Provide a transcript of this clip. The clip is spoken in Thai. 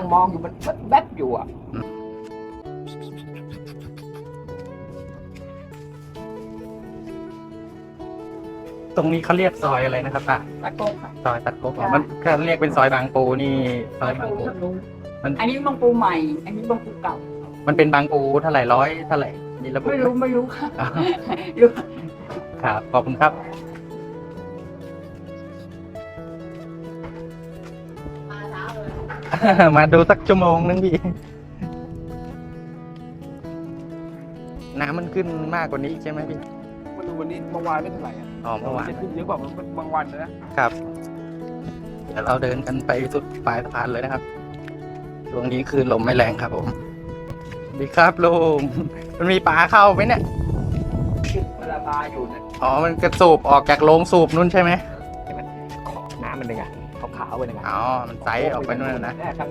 งมองอยู่มันแวบๆอยู่อะตรงนี้เขาเรียกซอยอะไรนะครับป้าตะโกงค่ะ ซอยตัดโกกมันก็เรียกเป็นซอยบางปูนี่ซอยบางปู มันอันนี้บางปูใหม่ อันนี้บางปูเก่า มันเป็นบางปูเท่าไหร่ร้อยเท่าไหร่มีระบุไม่ไหมรู้ไม่รู้ค่ะอ๋อรู้ครับขอบคุณครับ มาดูสักชั่วโมงนึงพี่ น้ำมันขึ้นมากกว่านี้อีกใช่ไหมพี่ มาดูวันนี้เมื่อวานไม่เท่าไหร่อะอ๋อเมื่อวานจะขึ้นเยอะกว่าบางวันนะครับ เดี๋ยวเราเดินกันไปสุดปลายสะพานเลยนะครับ ช่วงนี้คือลมไม่แรงครับผมสวัสดีครับลุงมันมีปลาเข้าไหมเนี่ยเวลาปลาอยู่เนี่ยอ๋อ มันกระสูบออกจากโรงสูบนู่นใช่ไหมน้ำมันเป็นไง ขาวๆไป็นไงอ๋อ มันไซส์ออกไปนู่นนะแทางนี้